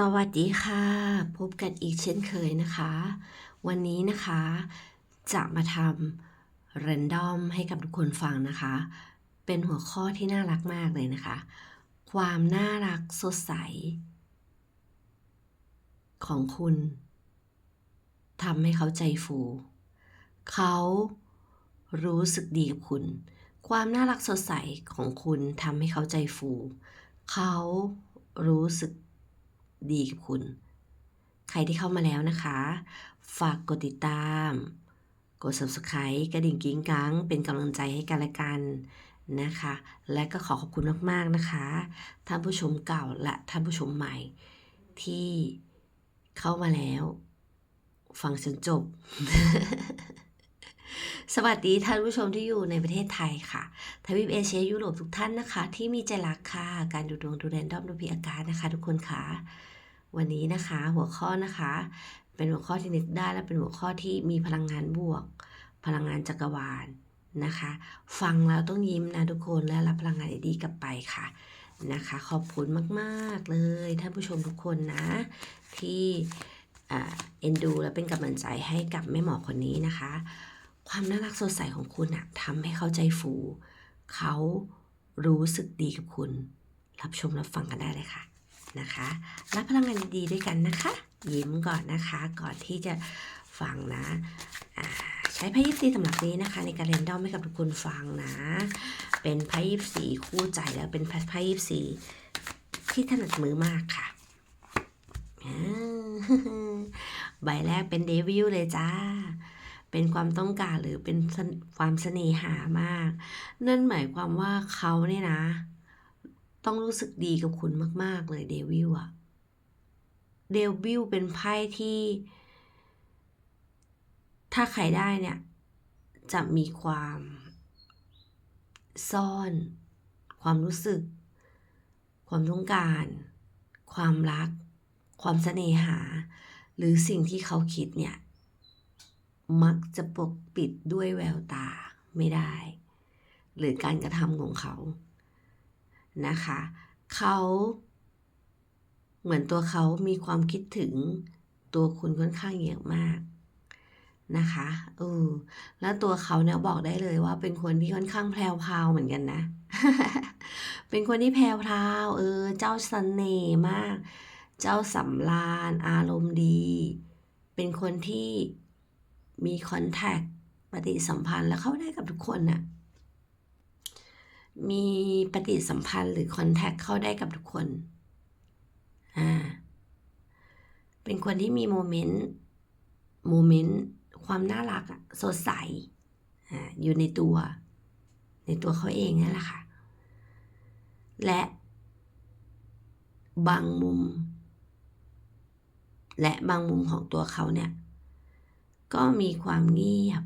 สวัสดีค่ะ พบกันอีกเช่นเคยนะคะ วันนี้นะคะ จะมาทำ r รนดอมให้กับทุกคนฟังนะคะ เป็นหัวข้อที่น่ารักมากเลยนะคะ ความน่ารักสดใส ของคุณทำให้เขาใจฟู เขารู้สึกดีกับคุณ ความน่ารักสดใสของคุณทำให้เขาใจฟู เขารู้สึก ดีกับคุณ ใครที่เข้ามาแล้วนะคะ ฝากกดติดตาม กด subscribe กระดิ่งกิ้งกังเป็นกำลังใจให้กันและกันนะคะ และก็ขอขอบคุณมากๆนะคะ ท่านผู้ชมเก่าและท่านผู้ชมใหม่ ที่เข้ามาแล้ว ฟังจนจบ สวัสดีท่านผู้ชมที่อยู่ในประเทศไทยค่ะ ทวีปเอเชียยุโรปทุกท่านนะคะ ที่มีใจรักค่ะ การดูดวงดูแรนดอมดูพีอาการนะคะ ทุกคนค่ะ วันนี้นะคะหัวข้อนะคะ เป็นหัวข้อที่นึกได้และเป็นหัวข้อที่มีพลังงานบวก พลังงานจักรวาลนะคะ ฟังแล้วต้องยิ้มนะทุกคนและรับพลังงานดีๆกลับไปค่ะนะคะ ขอบคุณมาก ๆ เลยท่านผู้ชมทุกคนนะ ที่เอ็นดูและเป็นกำลังใจให้กับแม่หมอคนนี้นะคะ ความน่ารักสดใสของคุณอะทำให้เขาใจฟู เขารู้สึกดีกับคุณ รับชมรับฟังกันได้เลยค่ะนะคะ รับพลังงานดีๆด้วยกันนะคะ ยิ้มก่อนนะคะ ก่อนที่จะฟังนะใช้ไพ่ยิปซีสำหรับนี้นะคะ ในการเรนดอมให้กับทุกคนฟังนะ เป็นไพ่ยิปซีคู่ใจแล้วเป็นไพ่ยิปซีที่ถนัดมือมากค่ะใบแรกเป็นเดวิลเลยจ้า เป็นความต้องการหรือเป็นความเสน่หามาก นั่นหมายความว่าเขาเนี่ยนะ ต้องรู้สึกดีกับคุณมาก ๆ เลยเดวิลอะเดวิลเป็นไพ่ที่ ถ้าใครได้เนี่ย จะมีความ ซ่อน ความรู้สึก ความต้องการ ความรัก ความเสน่หา หรือสิ่งที่เขาคิดเนี่ย มักจะปกปิดด้วยแววตาไม่ได้ หรือการกระทำของเขานะคะ เขาเหมือนตัวเขามีความคิดถึงตัวคุณค่อนข้างเยอะมากนะคะเออแล้วตัวเขาเนี่ยบอกได้เลยว่าเป็นคนที่ค่อนข้างแพรวพาวเหมือนกันนะ เป็นคนที่แพรวพาวเออ เจ้าเสน่ห์มาก เจ้าสำราญอารมณ์ดี เป็นคนที่ มีคอนแทคปฏิสัมพันธ์แล้วเข้าได้กับทุกคนน่ะ มีปฏิสัมพันธ์หรือคอนแทคเข้าได้กับทุกคน อ่า เป็นคนที่มีโมเมนต์ โมเมนต์ ความน่ารักอะสดใส อ่า อยู่ในตัว ในตัวเขาเองนั่นแหละค่ะ และบางมุม และบางมุมของตัวเขาเนี่ย ก็มีความเงียบ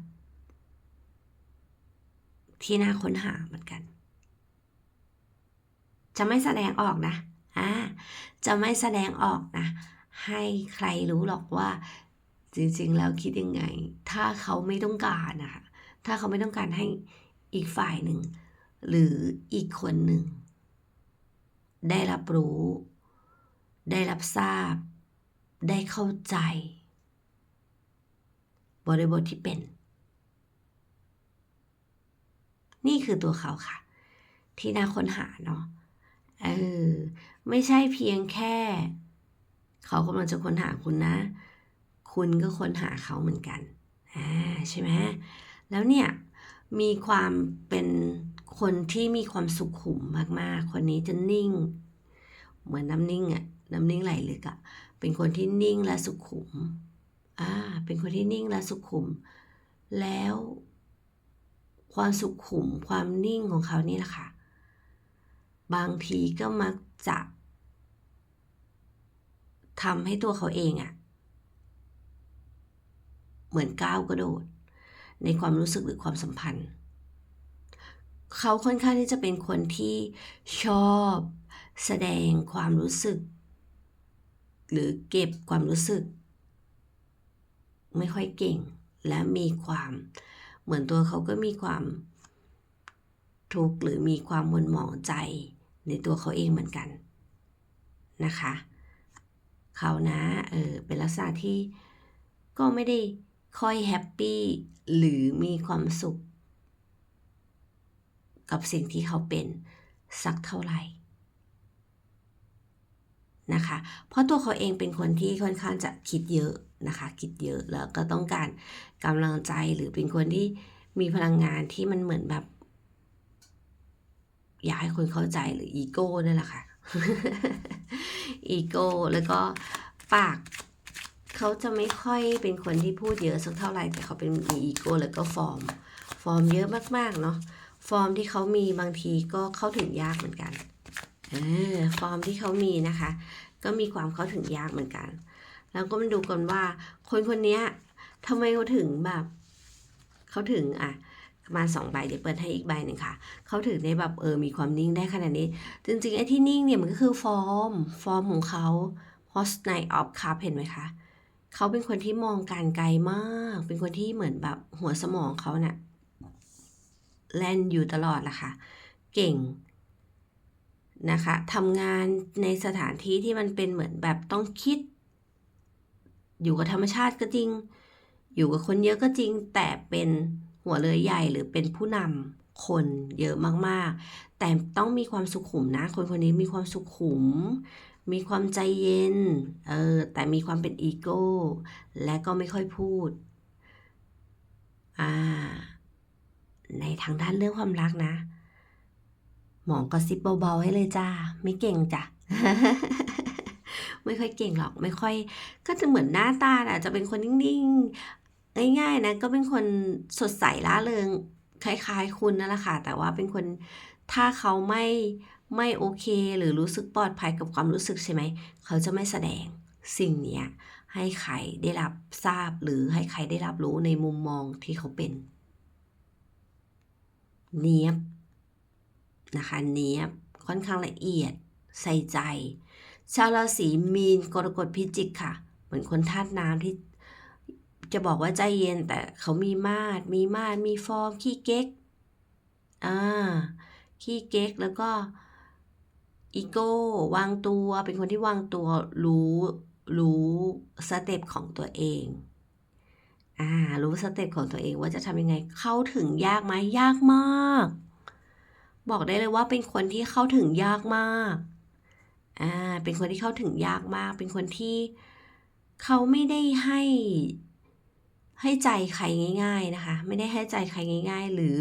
ที่น่าค้นหาเหมือนกัน จะไม่แสดงออกนะอ่าจะไม่แสดงออกนะ ให้ใครรู้หรอกว่า จริงๆ แล้วคิดยังไง ถ้าเขาไม่ต้องการนะคะถ้าเขาไม่ต้องการให้อีกฝ่ายหนึ่ง หรืออีกคนหนึ่ง ได้รับรู้ ได้รับทราบ ได้เข้าใจ บริบทที่เป็น นี่คือตัวเขาค่ะ ที่น่าค้นหาเนาะเออไม่ใช่เพียงแค่ เขากำลังจะค้นหาคุณนะ คุณก็ค้นหาเขาเหมือนกันอ่าใช่ไหมแล้วเนี่ยมีความเป็นคนที่มีความสุขุมมากๆ คนนี้จะนิ่ง เหมือนน้ำนิ่งอะน้ำนิ่งไหลลึกอะเป็นคนที่นิ่งและสุขุม อ่าเป็นคนที่นิ่งและสุขุม แล้ว ความสุขุมความนิ่งของเขานี่แหละค่ะ บางทีก็มักจะทำให้ตัวเขาเองอะเหมือนก้าวกระโดด ในความรู้สึกหรือความสัมพันธ์ เขาค่อนข้างที่จะเป็นคนที่ชอบแสดงความรู้สึก หรือเก็บความรู้สึก ไม่ค่อยเก่ง และมีความเหมือนตัวเขาก็มีความทุกข์หรือมีความมนหมองใจในตัวเขาเองเหมือนกันนะคะเขานะเออเป็นลักษณะที่ก็ไม่ได้ค่อยแฮปปี้หรือมีความสุข กับสิ่งที่เขาเป็นสักเท่าไหร่นะคะ เพราะตัวเขาเองเป็นคนที่ค่อนข้างจะคิดเยอะ นะคะ คิดเยอะแล้วก็ต้องการกำลังใจหรือเป็นคนที่มีพลังงานที่มันเหมือนแบบ อยากให้คนเข้าใจหรืออีโก้นั่นแหละค่ะอีโก้แล้วก็ปากเขาจะไม่ค่อยเป็นคนที่พูดเยอะสักเท่าไหร่แต่เขาเป็นมีอีโก้แล้วก็ฟอร์ม ฟอร์มเยอะมากๆเนาะฟอร์มที่เขามีบางทีก็เข้าถึงยากเหมือนกันเออฟอร์มที่เขามีนะคะ ก็มีความเข้าถึงยากเหมือนกัน แล้วก็มาดูกันว่า คนคนนี้ทำไมเขาถึงแบบเขาถึงอะมาสองใบเดี๋ยวเปิดให้อีกใบหนึ่งค่ะ เขาถึงได้แบบเออมีความนิ่งได้ขนาดนี้ จริงๆไอ้ที่นิ่งเนี่ยมันก็คือฟอร์ม ฟอร์มของเขา post night of cup เห็นไหมคะเขาเป็นคนที่มองการไกลมาก เป็นคนที่เหมือนแบบหัวสมองเขาเนี่ยแล่นอยู่ตลอดล่ะค่ะ เก่งนะคะทำงานในสถานที่ที่มันเป็นเหมือนแบบต้องคิด อยู่กับธรรมชาติก็จริง อยู่กับคนเยอะก็จริง แต่เป็นหัวเรือใหญ่หรือเป็นผู้นำคนเยอะมากๆ แต่ต้องมีความสุขุมนะ คนคนนี้มีความสุขุม มีความใจเย็น เออ แต่มีความเป็นอีโก้ และก็ไม่ค่อยพูด อ่า ในทางด้านเรื่องความรักนะ หมองกระซิบเบาๆให้เลยจ้า ไม่เก่งจ้ะ ไม่ค่อยเก่งหรอกไม่ค่อย ก็จะเหมือนหน้าตาอะจะเป็นคนนิ่งๆ ง่ายๆนะก็เป็นคนสดใสล่าเริงคล้ายๆ คุณนั่นแหละค่ะ แต่ว่าเป็นคนถ้าเขาไม่ไม่โอเค หรือรู้สึกปลอดภัยกับความรู้สึกใช่ไหม เขาจะไม่แสดงสิ่งเนี้ยให้ใครได้รับทราบหรือให้ใครได้รับรู้ในมุมมองที่เขาเป็น เนียบนะคะเนียบค่อนข้างละเอียดใส่ใจ ชาวราศีมีนกรกฎพิจิกค่ะ เหมือนคนธาตุน้ำที่จะบอกว่าใจเย็นแต่เขามีมาดมีมาดมีฟอร์มขี้เก๊กอ่าขี้เก๊กแล้วก็อีโก้วางตัวเป็นคนที่วางตัวรู้รู้สเต็ปของตัวเองอ่ารู้สเต็ปของตัวเองว่าจะทำยังไงเข้าถึงยากไหมยากมาก บอกได้เลยว่าเป็นคนที่เข้าถึงยากมาก อ่าเป็นคนที่เข้าถึงยากมาก เป็นคนที่เขาไม่ได้ให้ให้ใจใครง่าย ๆนะคะ ไม่ได้ให้ใจใครง่าย ๆ หรือ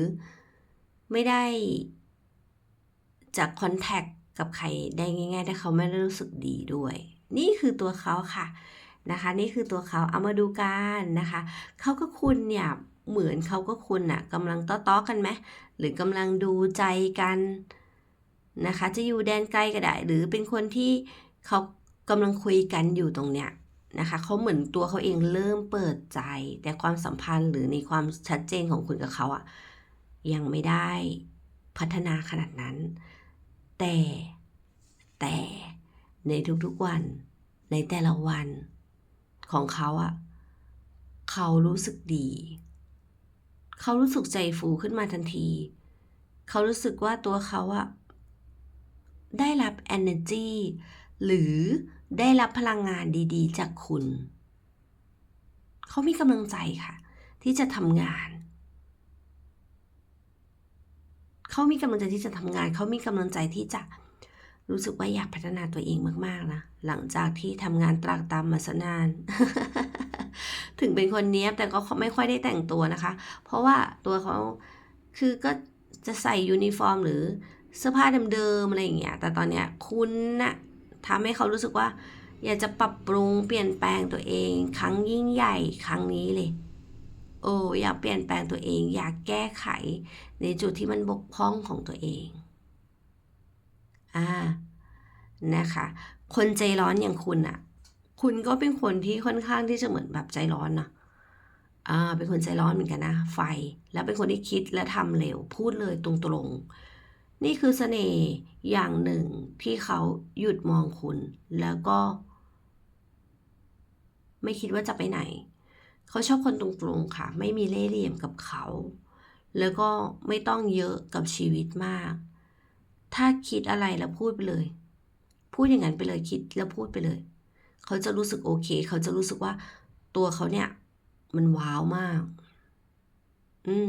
ไม่ได้จากคอนแทคกับใครได้ง่ายๆถ้าเขาไม่ได้รู้สึกดีด้วย นี่คือตัวเขาค่ะนะคะ นี่คือตัวเขาเอามาดูกันนะคะ เขาก็คุณเนี่ยเหมือนเขาก็คุณน่ะกำลังต้อๆกันไหมหรือกำลังดูใจกัน นะคะ จะอยู่แดนไกลก็ได้ หรือเป็นคนที่เขากำลังคุยกันอยู่ตรงเนี้ยนะคะเขาเหมือนตัวเขาเองเริ่มเปิดใจ แต่ความสัมพันธ์หรือในความชัดเจนของคุณกับเขาอะยังไม่ได้พัฒนาขนาดนั้น แต่แต่ในทุกๆวัน ในแต่ละวันของเขาอะเขารู้สึกดี เขารู้สึกใจฟูขึ้นมาทันที เขารู้สึกว่าตัวเขาอะ ได้รับ energy หรือได้รับพลังงานดีๆ จากคุณ เขามีกำลังใจค่ะ ที่จะทำงาน เขามีกำลังใจที่จะทำงาน เขามีกำลังใจที่จะรู้สึกว่าอยากพัฒนาตัวเองมากๆนะ หลังจากที่ทำงานตรากตามมาสนาน ถึงเป็นคนเนี้ยบแต่ก็ไม่ค่อยได้แต่งตัวนะคะ เพราะว่าตัวเขาคือก็จะใส่ยูนิฟอร์มหรือ เสื้อผ้าเดิมๆอะไรอย่างเงี้ย แต่ตอนเนี้ยคุณนะ่ะทำให้เขารู้สึกว่า อยากจะปรับปรุงเปลี่ยนแปลงตัวเอง ครั้งยิ่งใหญ่ครั้งนี้เลย โอ้อยากเปลี่ยนแปลงตัวเอง อยากแก้ไข ในจุดที่มันบกพร่องของตัวเองอ่านะคะ คนใจร้อนอย่างคุณอะคุณก็เป็นคนที่ค่อนข้างที่จะเหมือนแบบใจร้อนเนาะอ่าเป็นคนใจร้อนเหมือนกันนะ ไฟ แล้วเป็นคนที่คิดและทำเร็ว พูดเลยตรงๆ นี่คือเสน่ห์อย่างหนึ่งที่เขาหยุดมองคุณ แล้วก็ ไม่คิดว่าจะไปไหน เขาชอบคนตรงๆค่ะ ไม่มีเล่ห์เหลี่ยมกับเขา แล้วก็ไม่ต้องเยอะกับชีวิตมาก ถ้าคิดอะไรแล้วพูดไปเลย พูดอย่างนั้นไปเลยคิดแล้วพูดไปเลย เขาจะรู้สึกโอเค เขาจะรู้สึกว่าตัวเขาเนี่ย มันว้าวมาก อืม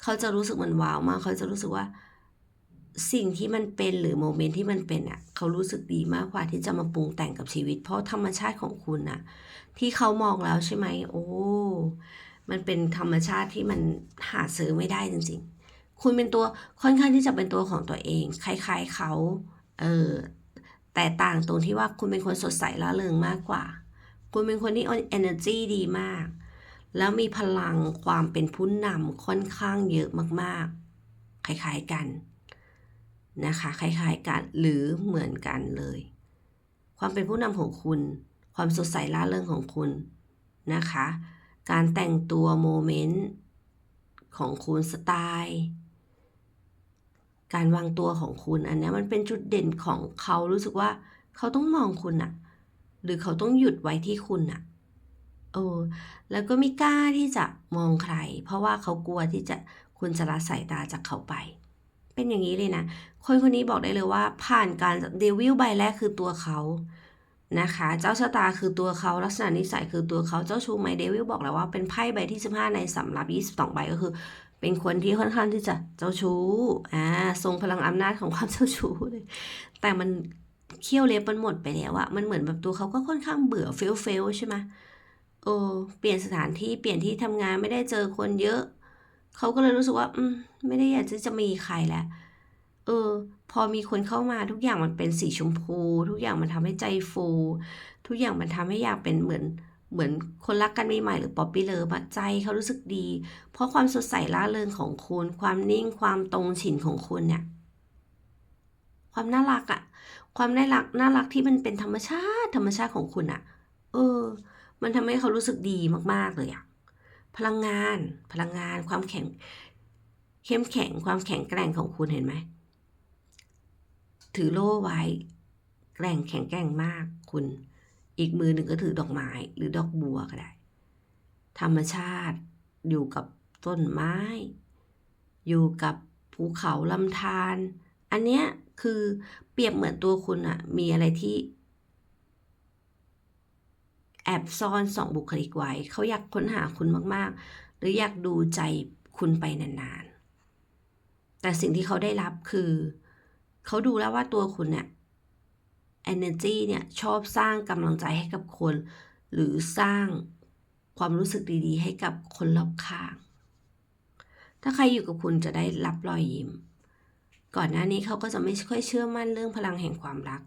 เขาจะรู้สึกมันว้าวมาก เขาจะรู้สึกว่า สิ่งที่มันเป็นหรือโมเมนต์ที่มันเป็นอะ เขารู้สึกดีมากกว่าที่จะมาปรุงแต่งกับชีวิต เพราะธรรมชาติของคุณน่ะ ที่เขามองแล้วใช่ไหมโอ้มันเป็นธรรมชาติที่มันหาซื้อไม่ได้จริง ๆ คุณเป็นตัวค่อนข้างที่จะเป็นตัวของตัวเองคล้าย ๆเขาเออแต่ต่างตรงที่ว่าคุณเป็นคนสดใสร่าเริงมากกว่า คุณเป็นคนที่ energy ดีมาก แล้วมีพลังความเป็นผู้นำค่อนข้างเยอะมากๆคล้ายๆกัน นะคะคล้ายๆกันหรือเหมือนกันเลย ความเป็นผู้นำของคุณ ความสดใสร่าเริงของคุณนะคะ การแต่งตัวโมเมนต์ของคุณสไตล์การวางตัวของคุณอันนี้มันเป็นจุดเด่นของเขารู้สึกว่าเขาต้องมองคุณอะหรือเขาต้องหยุดไว้ที่คุณอะเออแล้วก็ไม่กล้าที่จะมองใคร เพราะว่าเขากลัวที่จะคุณจะละสายตาจากเขาไป เป็นอย่างนี้เลยนะ คนคนนี้บอกได้เลยว่า ผ่านการเดวิลใบแรกคือตัวเขานะคะ เจ้าชะตาคือตัวเขาลักษณะนิสัยคือตัวเขาเจ้าชู้ไหมเดวิลบอกแล้วว่าเป็นไพ่ใบที่ 15 ในสำรับ22 ใบก็คือ เป็นคนที่ค่อนข้างที่จะเจ้าชู้อ่าทรงพลังอำนาจของความเจ้าชู้เลยแต่มันเขี้ยวเล็บมันหมดไปแล้วอะมันเหมือนแบบตัวเขาก็ค่อนข้างเบื่อเฟลเฟลใช่ไหมโอ้เปลี่ยนสถานที่เปลี่ยนที่ทำงานไม่ได้เจอคนเยอะ เขาก็เลยรู้สึกว่า อืมไม่ได้อยากที่จะมีใครแล้ว เออ พอมีคนเข้ามาทุกอย่างมันเป็นสีชมพู ทุกอย่างมันทำให้ใจฟู ทุกอย่างมันทำให้อยากเป็นเหมือนเหมือนคนรักกันใหม่ๆหรือป๊อปปี้เลิฟใจเขารู้สึกดี เพราะความสดใสร่าเริงของคุณ ความนิ่งความตรงฉินของคุณเนี่ย ความน่ารักอะความน่ารักน่ารักที่มันเป็นธรรมชาติ ธรรมชาติของคุณอะเออ มันทำให้เขารู้สึกดีมากๆเลยอะพลังงาน พลังงานความแข็ง เข้มแข็งความแข็งแกร่งของคุณเห็นไหม ถือโล่ไว้แกร่งแข็งแกร่งมากคุณ อีกมือหนึ่งก็ถือดอกไม้หรือดอกบัวก็ได้ ธรรมชาติอยู่กับต้นไม้ อยู่กับภูเขาลำธารอันเนี้ยคือเปรียบเหมือนตัวคุณอะมีอะไรที่แอบซ่อนสองบุคลิกไว้ เขาอยากค้นหาคุณมาก ๆ หรืออยากดูใจคุณไปนาน ๆ แต่สิ่งที่เขาได้รับคือ เขาดูแล้วว่าตัวคุณเนี่ย energy เนี่ยชอบสร้างกำลังใจให้กับคน หรือสร้างความรู้สึกดีๆ ให้กับคนรอบข้าง ถ้าใครอยู่กับคุณจะได้รับรอยยิ้ม ก่อนหน้านี้เขาก็จะไม่ค่อยเชื่อมั่นเรื่องพลังแห่งความรัก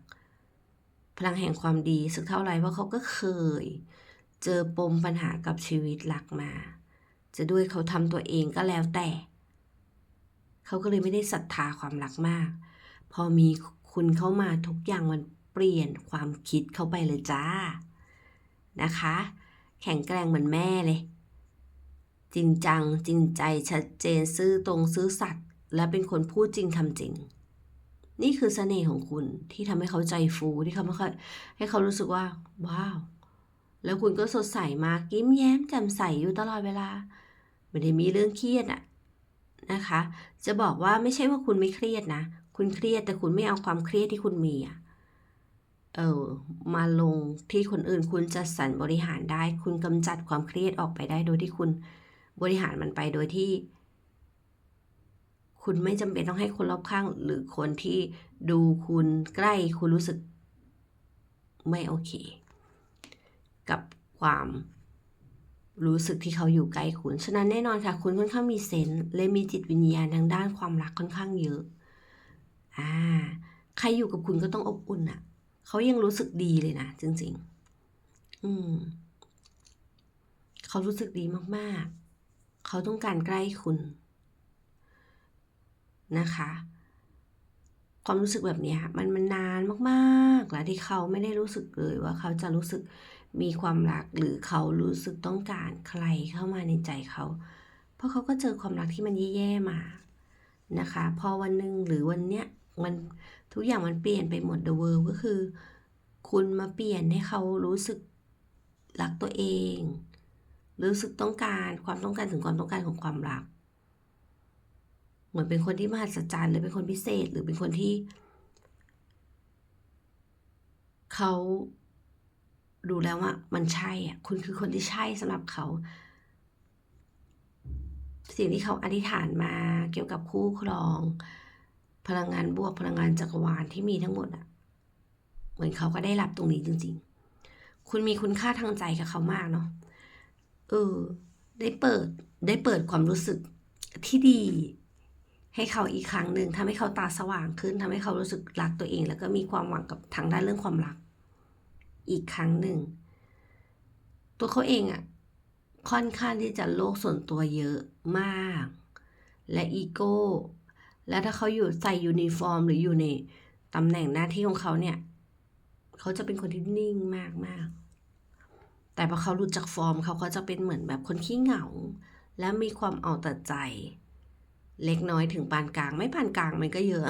พลังแห่งความดีสักเท่าไหร่เพราะเขาก็เคย เจอปมปัญหากับชีวิตหลักมา จะด้วยเขาทำตัวเองก็แล้วแต่ เขาก็เลยไม่ได้ศรัทธาความรักมาก พอมีคุณเข้ามาทุกอย่างมันเปลี่ยนความคิดเข้าไปเลยจ้า นะคะ แข็งแกร่งเหมือนแม่เลย จริงจังจริงใจชัดเจนซื่อตรงซื่อสัตย์และเป็นคนพูดจริงทำจริง นี่คือเสน่ห์ของคุณที่ทำให้เขาใจฟูที่เขาไม่ค่อยให้เขารู้สึกว่า ว้าว แล้วคุณก็สดใสมากยิ้มแย้มแจ่มใสอยู่ตลอดเวลาไม่ได้มีเรื่องเครียดอะนะคะ จะบอกว่าไม่ใช่ว่าคุณไม่เครียดนะ คุณเครียดแต่คุณไม่เอาความเครียดที่คุณมีอะเออมาลงที่คนอื่นคุณจะสรรบริหารได้ คุณกำจัดความเครียดออกไปได้โดยที่คุณบริหารมันไปโดยที่ คุณไม่จำเป็นต้องให้คนรอบข้าง หรือคนที่ดูคุณใกล้คุณรู้สึก ไม่โอเค กับความรู้สึกที่เขาอยู่ใกล้คุณ ฉะนั้นแน่นอนค่ะ คุณค่อนข้างมีเซนส์และมีจิตวิญญาณทางด้านความรักค่อนข้างเยอะ อ่า ใครอยู่กับคุณก็ต้องอบอุ่นอะ่ะ เขายังรู้สึกดีเลยนะจริง ๆ อืม เขารู้สึกดีมากๆ เขาต้องการใกล้คุณนะคะ ความรู้สึกแบบนี้มันมันนานมากๆ แล้วที่เขาไม่ได้รู้สึกเลยว่าเขาจะรู้สึกมีความรักหรือเขารู้สึกต้องการใครเข้ามาในใจเขา เพราะเขาก็เจอความรักที่มันแย่ๆมานะคะ พอวันหนึ่งหรือวันเนี้ย มันทุกอย่างมันเปลี่ยนไปหมด the world ก็คือ คุณมาเปลี่ยนให้เขารู้สึกรักตัวเอง รู้สึกต้องการความต้องการถึงความต้องการของความรัก เหมือนเป็นคนที่มหัศจรรย์หรือเป็นคนพิเศษหรือเป็นคนที่ เขาดูแล้วว่ามันใช่อะคุณคือคนที่ใช่สำหรับเขา สิ่งที่เขาอธิษฐานมาเกี่ยวกับคู่ครอง พลังงานบวกพลังงานจักรวาลที่มีทั้งหมดอะเหมือนเขาก็ได้รับตรงนี้จริง ๆ คุณมีคุณค่าทางใจกับเขามากเนาะเออ ได้เปิดได้เปิดความรู้สึกที่ดี ให้เขาอีกครั้งหนึ่งทำให้เขาตาสว่างขึ้นทำให้เขารู้สึกรักตัวเอง แล้วก็มีความหวังกับทางด้านเรื่องความรัก อีกครั้งหนึ่ง ตัวเขาเองอะค่อนข้างที่จะโลกส่วนตัวเยอะมาก และอีโก้ และถ้าเขาอยู่ใส่ยูนิฟอร์ม หรืออยู่ในตำแหน่งหน้าที่ของเขาเนี่ย เขาจะเป็นคนที่นิ่งมากมากๆแต่พอเขาหลุดจากฟอร์มเขาก็จะเป็นเหมือนแบบคนขี้เหงา และมีความเอาแต่ใจ เล็กน้อยถึงปานกลาง ไม่ปานกลางมันก็เยอะ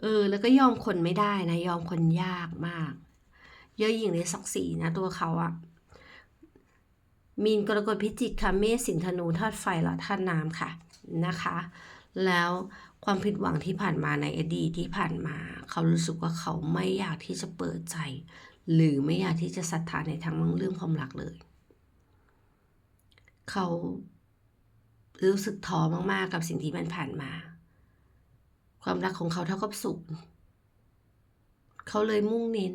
เออ แล้วก็ยอมคนไม่ได้นะ ยอมคนยากมาก เยอะยิ่งในศักดิ์ศรีนะ ตัวเขาอะมีนกรกฎพิจิกค่ะเมษสิงธนูธาตุไฟและธาตุน้ำค่ะ นะคะ แล้วความผิดหวังที่ผ่านมาในอดีตที่ผ่านมา เขารู้สึกว่าเขาไม่อยากที่จะเปิดใจ หรือไม่อยากที่จะศรัทธาในทางเรื่องความรักเลย เขารู้สึกท้อมากๆกับสิ่งที่มันผ่านมา ความรักของเขาเท่ากับศูนย์เขาเลยมุ่งเน้น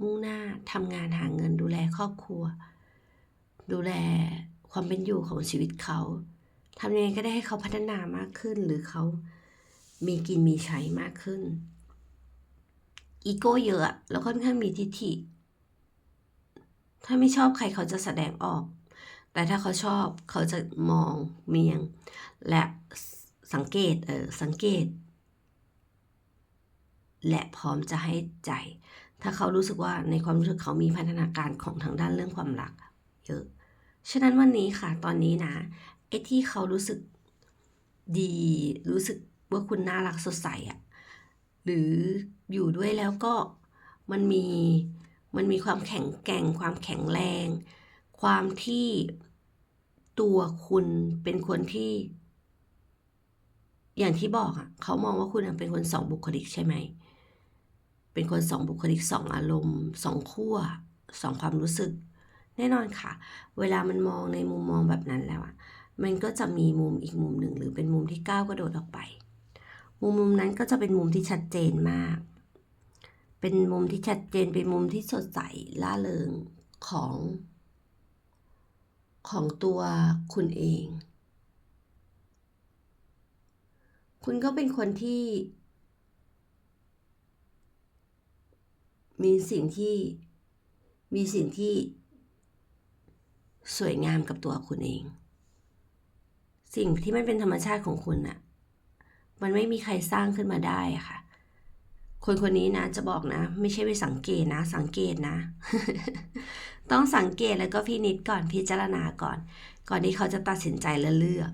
มุ่งหน้าทำงานหาเงินดูแลครอบครัว ดูแลความเป็นอยู่ของชีวิตเขา ทำยังไงก็ได้ให้เขาพัฒนามากขึ้น หรือเขามีกินมีใช้มากขึ้น อีโก้เยอะแล้วค่อนข้างมีทิฐิ ถ้าไม่ชอบใครเขาจะแสดงออก แต่ถ้าเขาชอบเขาจะมองเมียง และสังเกตเออสังเกต และพร้อมจะให้ใจ ถ้าเขารู้สึกว่าในความรู้สึกเขามีพัฒนาการของทางด้านเรื่องความรักเยอะฉะนั้นวันนี้ค่ะ ตอนนี้นะ ไอ้ที่เขารู้สึกดีรู้สึกว่าคุณน่ารักสดใสอะหรืออยู่ด้วยแล้วก็มันมีมันมีความแข็งแกร่ง ความแข็งแรง ความที่ตัวคุณเป็นคนที่ อย่างที่บอกอะเขามองว่าคุณเป็นคนสองบุคลิกใช่ไหมเป็นคนสองบุคลิกสองอารมณ์สองขั้วสองความรู้สึก แน่นอนค่ะ เวลามันมองในมุมมองแบบนั้นแล้ว มันก็จะมีมุมอีกมุมหนึ่งหรือเป็นมุมที่ก้าวกระโดดออกไป มุมมุมนั้นก็จะเป็นมุมที่ชัดเจนมาก เป็นมุมที่ชัดเจนเป็นมุมที่สดใสล่าเริงของ ของตัวคุณเอง คุณก็เป็นคนที่ มีสิ่งที่มีสิ่งที่สวยงามกับตัวคุณเอง สิ่งที่มันเป็นธรรมชาติของคุณน่ะมันไม่มีใครสร้างขึ้นมาได้อะค่ะ คนคนนี้นะจะบอกนะ ไม่ใช่ไปสังเกตนะ สังเกตนะ ต้องสังเกตแล้วก็พินิจก่อนพิจารณาก่อน ก่อนที่เขาจะตัดสินใจและเลือก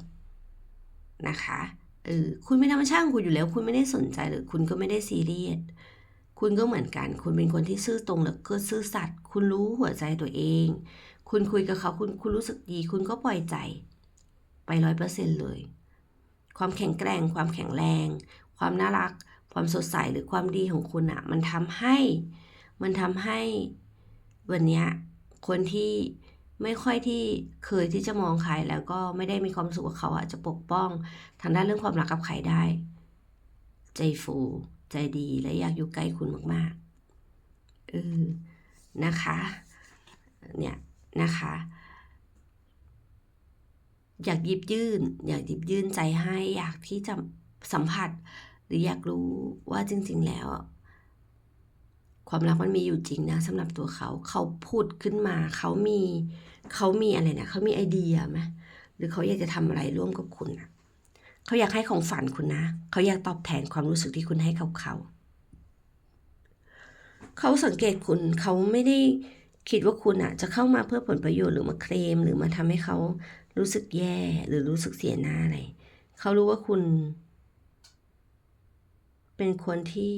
นะคะเออคุณไม่ธรรมชาติของคุณอยู่แล้ว คุณไม่ได้สนใจหรือคุณก็ไม่ได้ซีเรียสคุณก็เหมือนกัน คุณเป็นคนที่ซื่อตรงแล้วก็ซื่อสัตย์คุณรู้หัวใจตัวเอง คุณคุยกับเขาคุณคุณรู้สึกดี คุณก็ปล่อยใจ ไปร้อยเปอร์เซ็นเลย ความแข็งแกร่ง ความแข็งแรง ความน่ารัก ความสดใสหรือความดีของคุณอะมันทำให้ มันทำให้วันเนี้ยคนที่ไม่ค่อยที่เคยที่จะมองใครแล้วก็ไม่ได้มีความสุขกับเขาอะจะปกป้องทางด้านเรื่องความรักกับใครได้ ใจฟูใจดีและอยากอยู่ใกล้คุณมากๆเออนะคะ เนี่ยนะคะ อยากหยิบยื่น อยากหยิบยื่นใจให้ อยากที่จะสัมผัส หรืออยากรู้ว่าจริง ๆ แล้ว ความรักมันมีอยู่จริงนะสำหรับตัวเขา เขาพูดขึ้นมา เขามีเขามีอะไรนะเขามีไอเดียไหมหรือเขาอยากจะทำอะไรร่วมกับคุณนะเขาอยากให้ของฝันคุณนะ เขาอยากตอบแทนความรู้สึกที่คุณให้กับเขาเขาสังเกตคุณเขาไม่ได้คิดว่าคุณอะจะเข้ามาเพื่อผลประโยชน์หรือมาเคลมหรือมาทำให้เขา รู้สึกแย่หรือรู้สึกเสียหน้าอะไร เขารู้ว่าคุณ เป็นคนที่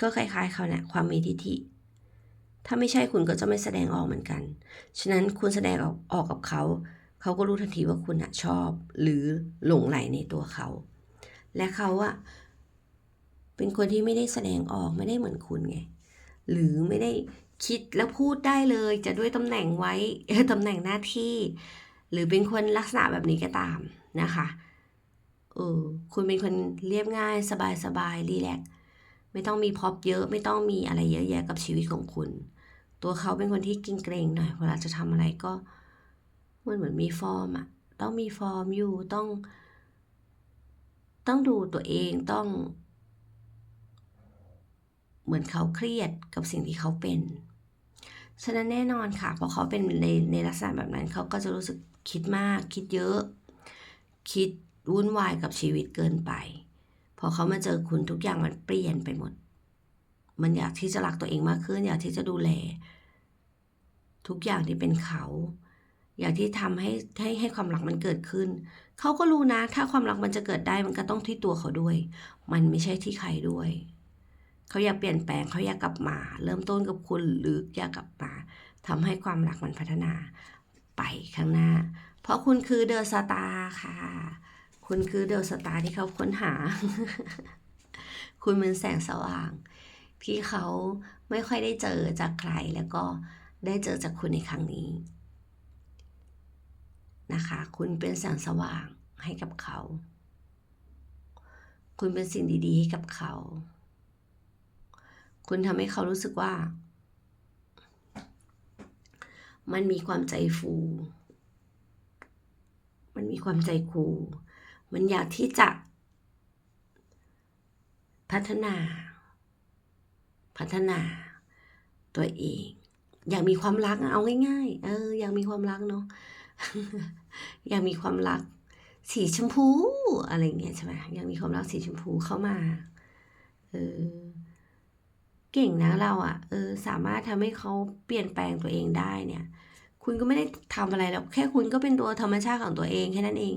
ก็คล้ายๆเขาเนี่ยความมีทิฐิ ถ้าไม่ใช่คุณก็จะไม่แสดงออกเหมือนกัน ฉะนั้นคุณแสดงออกออกกับเขา เขาก็รู้ทันทีว่าคุณอะชอบ หรือหลงไหลในตัวเขา และเขาอะเป็นคนที่ไม่ได้แสดงออกไม่ได้เหมือนคุณไง หรือไม่ได้ คิดแล้วพูดได้เลยจะด้วยตำแหน่งไว้ตำแหน่งหน้าที่ หรือเป็นคนลักษณะแบบนี้ก็ตามนะคะเออคุณเป็นคนเรียบง่ายสบายสบายรีแลกไม่ต้องมีพอพเยอะ ไม่ต้องมีอะไรเยอะแยะกับชีวิตของคุณ ตัวเขาเป็นคนที่เกรงหน่อยเวลาจะทำอะไรก็มันเหมือนมีฟอร์มอะต้องมีฟอร์มอยู่ต้อง ต้องดูตัวเองต้อง เหมือนเขาเครียดกับสิ่งที่เขาเป็น ฉะนั้นแน่นอนค่ะพอเขาเป็นในในลักษณะแบบนั้นเขาก็จะรู้สึกคิดมาก คิดเยอะ คิดวุ่นวายกับชีวิตเกินไป พอเขามาเจอคุณทุกอย่างมันเปลี่ยนไปหมด มันอยากที่จะรักตัวเองมากขึ้น อยากที่จะดูแล ทุกอย่างที่เป็นเขา อยากที่ทำให้ให้ให้ความรักมันเกิดขึ้น เขาก็รู้นะ ถ้าความรักมันจะเกิดได้มันก็ต้องที่ตัวเขาด้วย มันไม่ใช่ที่ใครด้วย เขาอยากเปลี่ยนแปลงเขาอยากกลับมา เริ่มต้นกับคุณหรืออยากกลับมาทำให้ความรักมันพัฒนาไปข้างหน้า เพราะคุณคือเดอะสตาร์ค่ะ คุณคือเดอะสตาร์ที่เขาค้นหา คุณเป็นแสงสว่าง ที่เขาไม่ค่อยได้เจอจากใครแล้วก็ได้เจอจากคุณในครั้งนี้ นะคะ คุณเป็นแสงสว่างให้กับเขา คุณเป็นสิ่งดีๆให้กับเขา คุณทำให้เขารู้สึกว่า มันมีความใจฟู มันมีความใจคู มันอยากที่จะพัฒนา พัฒนาตัวเอง อยากมีความรักเอาง่ายๆ เออ อยากมีความรักเนาะ อยากมีความรัก สีชมพู อะไรเงี้ยใช่ไหมอยากมีความรักสีชมพูเข้ามา เออ เก่งนะเราอะ่ะเออสามารถทำให้เขาเปลี่ยนแปลงตัวเองได้เนี่ย คุณก็ไม่ได้ทำอะไรหรอกแค่คุณก็เป็นตัวธรรมชาติของตัวเองแค่นั้นเอง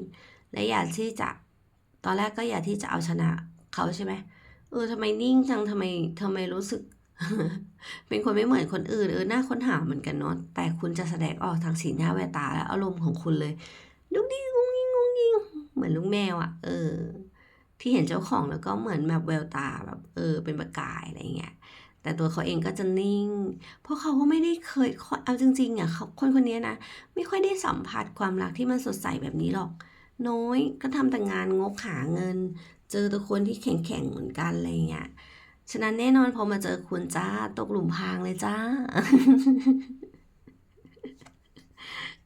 และอยากที่จะตอนแรกก็อยากที่จะเอาชนะเขาใช่ไหมเออทำไมนิ่งจังทำไมทำไมรู้สึก เป็นคนไม่เหมือนคนอื่นเออน่าค้นหาเหมือนกันเนาะแต่คุณจะแสดงออกทางสีหน้าแววตาและอารมณ์ของคุณเลยดุกดิ๊กงุ้งงิ้งงุ้งงิ้งเหมือนลูกแมวอะ่ะ เออ ที่เห็นเจ้าของแล้วก็เหมือนแบบแววตาแบบ เออ เป็นประกายอะไรเงี้ย แต่ตัวเขาเองก็จะนิ่ง เพราะเขาก็ไม่ได้เคยเอาจริงๆอะเขาคนคนนี้นะ ไม่ค่อยได้สัมผัสความรักที่มันสดใสแบบนี้หรอก น้อยก็ทำแต่งานงกหาเงิน เจอแต่คนที่แข็งๆเหมือนกันอะไรเงี้ยฉะนั้นแน่นอนพอมาเจอคุณจ้าตกหลุมพรางเลยจ้า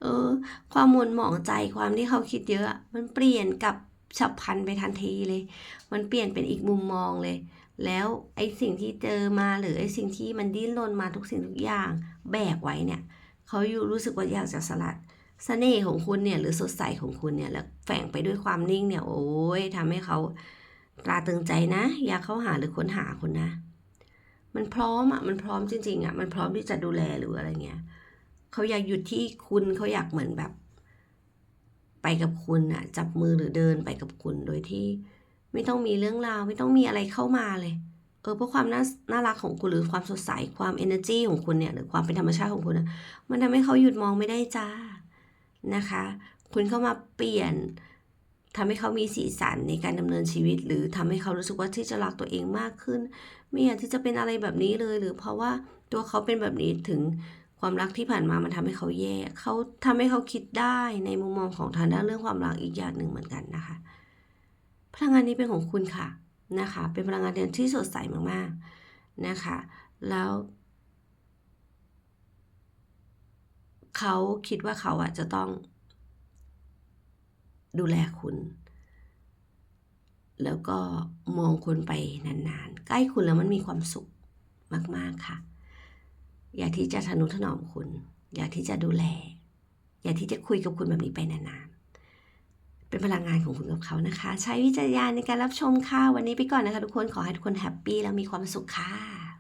เออความหมุนหมองใจความที่เขาคิดเยอะ มันเปลี่ยนกับฉับพลันไปทันทีเลย มันเปลี่ยนเป็นอีกมุมมองเลย แล้วไอ้สิ่งที่เจอมาหรือไอ้สิ่งที่มันดิ้นรนมาทุกสิ่งทุกอย่างแบกไว้เนี่ยเขาอยู่รู้สึกว่าอยากจะสลัดเสน่ห์ของคุณเนี่ยหรือสดใสของคุณเนี่ยแล้วแฝงไปด้วยความนิ่งเนี่ยโอ้ยทำให้เขาตราตึงใจนะ อยากเข้าหาหรือค้นหาคุณนะ มันพร้อมอะมันพร้อมจริงๆอะมันพร้อมที่จะดูแลหรืออะไรเงี้ยเขาอยากหยุดที่คุณเขาอยากเหมือนแบบ ไปกับคุณอะจับมือหรือเดินไปกับคุณโดยที่ ไม่ต้องมีเรื่องราว ไม่ต้องมีอะไรเข้ามาเลย เออเพราะความน่าน่ารักของคุณหรือความสดใสความ energy ของคุณเนี่ยหรือความเป็นธรรมชาติของคุณนะมันทำให้เขาหยุดมองไม่ได้จ้านะคะ คุณเข้ามาเปลี่ยนทำให้เขามีสีสันในการดำเนินชีวิต หรือทำให้เขารู้สึกว่าที่จะรักตัวเองมากขึ้น ไม่อยากที่จะเป็นอะไรแบบนี้เลย หรือเพราะว่าตัวเขาเป็นแบบนี้ถึงความรักที่ผ่านมามันทำให้เขาแย่เขาทำให้เขาคิดได้ในมุมมองของทางด้านเรื่องความรักอีกอย่างหนึ่งเหมือนกันนะคะ พลังงานนี้เป็นของคุณค่ะนะคะ เป็นพลังงานเดือนที่สดใสมากๆนะคะ แล้ว เขาคิดว่าเขาอะจะต้อง ดูแลคุณ แล้วก็มองคุณไปนานๆ ใกล้คุณแล้วมันมีความสุขมากๆค่ะ อยากที่จะทนุถนอมคุณ อยากที่จะดูแล อยากที่จะคุยกับคุณแบบนี้ไปนานๆ เป็นพลังงานของคุณกับเขานะคะ ใช้วิจารณญาณในการรับชมค่ะ วันนี้ไปก่อนนะคะทุกคนขอให้ทุกคนแฮปปี้แล้วมีความสุขค่ะ